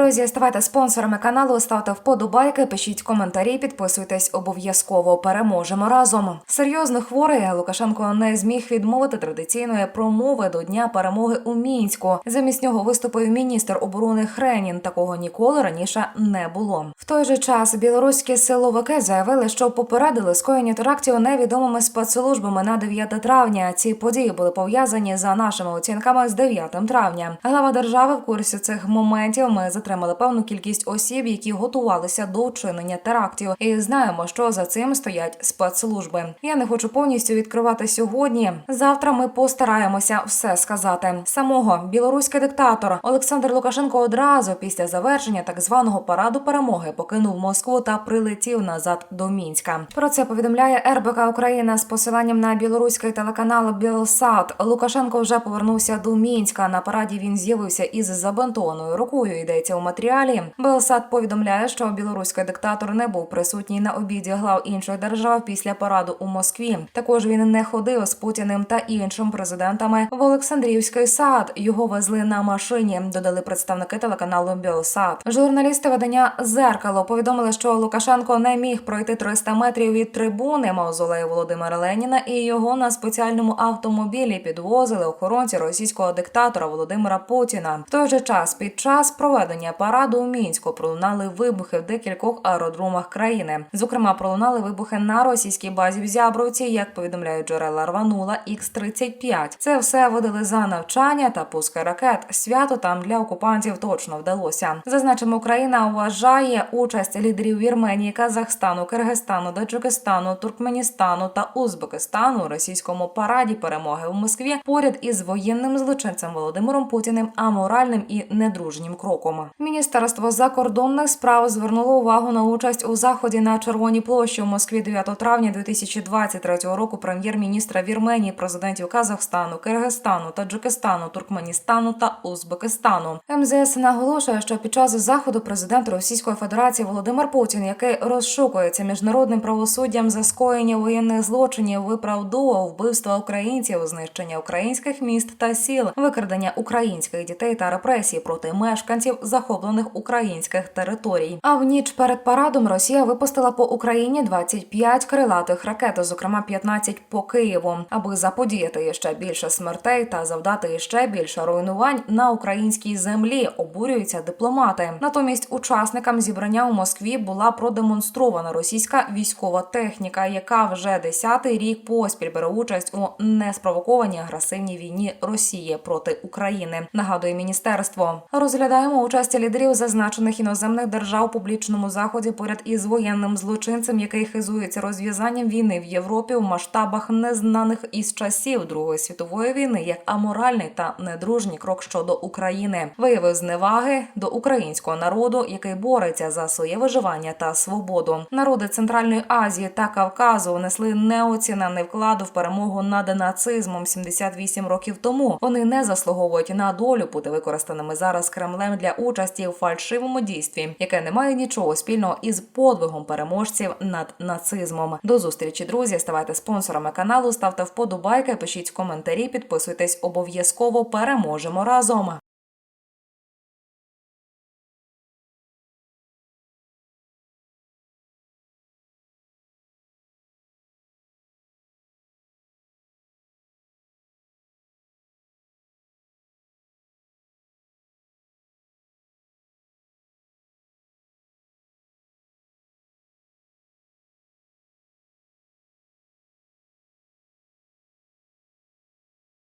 Друзі, ставайте спонсорами каналу, ставте вподобайки, пишіть коментарі, підписуйтесь обов'язково. Переможемо разом. Серйозно хворий Лукашенко не зміг відмовити традиційної промови до дня перемоги у мінську. Замість нього виступив міністр оборони Хренін. Такого ніколи раніше не було. В той же час білоруські силовики заявили, що попередили скоєння терактів невідомими спецслужбами на 9 травня. Ці події були пов'язані за нашими оцінками з 9 травня. Глава держави в курсі цих моментів. Ми затримали певну кількість осіб, які готувалися до вчинення терактів, і знаємо, що за цим стоять спецслужби. Я не хочу повністю відкривати сьогодні. Завтра ми постараємося все сказати. Самого білоруський диктатор Олександр Лукашенко одразу після завершення так званого параду перемоги покинув Москву та прилетів назад до Мінська. Про це повідомляє РБК Україна з посиланням на білоруський телеканал Білсат. Лукашенко вже повернувся до Мінська. На параді він з'явився із забинтованою рукою. Йдеться у матеріалі. Белсат повідомляє, що білоруський диктатор не був присутній на обіді глав інших держав після параду у Москві. Також він не ходив з Путіним та іншим президентами в Олександрівський сад. Його везли на машині. Додали представники телеканалу Білсат. Журналісти видання зеркало повідомили, що Лукашенко не міг пройти 300 метрів від трибуни мавзолею Володимира Леніна, і його на спеціальному автомобілі підвозили охоронці російського диктатора Володимира Путіна. В той же час під час проведення параду у мінську пролунали вибухи в декількох аеродромах країни. Зокрема, пролунали вибухи на російській базі в Зябровці, як повідомляють джерела рванула Х-35. Це все видали за навчання та пуски ракет. Свято там для окупантів точно вдалося. Зазначимо, Україна вважає участь лідерів Вірменії, Казахстану, Киргизстану, Таджикистану, Туркменістану та Узбекистану у російському параді перемоги в Москві поряд із воєнним злочинцем Володимиром Путіним аморальним і недружнім кроком. Міністерство закордонних справ звернуло увагу на участь у заході на Червоній площі у Москві 9 травня 2023 року. Прем'єр-міністра Вірменії, президентів Казахстану, Киргизстану, Таджикистану, Туркменістану та Узбекистану. МЗС наголошує, що під час заходу президент Російської Федерації Володимир Путін, який розшукується міжнародним правосуддям за скоєння воєнних злочинів, виправдовував вбивства українців, знищення українських міст та сіл, викрадення українських дітей та репресії проти мешканців захоплених українських територій. А в ніч перед парадом Росія випустила по Україні 25 крилатих ракет, зокрема 15 по Києву, аби заподіяти ще більше смертей та завдати ще більше руйнувань на українській землі. Обурюються дипломати. Натомість учасникам зібрання у Москві була продемонстрована російська військова техніка, яка вже десятий рік поспіль бере участь у неспровокованій агресивній війні Росії проти України. Нагадує міністерство. Розглядаємо участь лідерів зазначених іноземних держав публічному заході поряд із воєнним злочинцем, який хизується розв'язанням війни в Європі у масштабах незнаних із часів Другої світової війни, як аморальний та недружній крок щодо України, виявив зневаги до українського народу, який бореться за своє виживання та свободу. Народи Центральної Азії та Кавказу внесли неоцінений вклад в перемогу над нацизмом 78 років тому. Вони не заслуговують на долю бути використаними зараз Кремлем для участі в фальшивому дійстві, яке не має нічого спільного із подвигом переможців над нацизмом. До зустрічі, друзі. Ставайте спонсорами каналу, ставте вподобайки, пишіть коментарі, підписуйтесь обов'язково. Переможемо разом.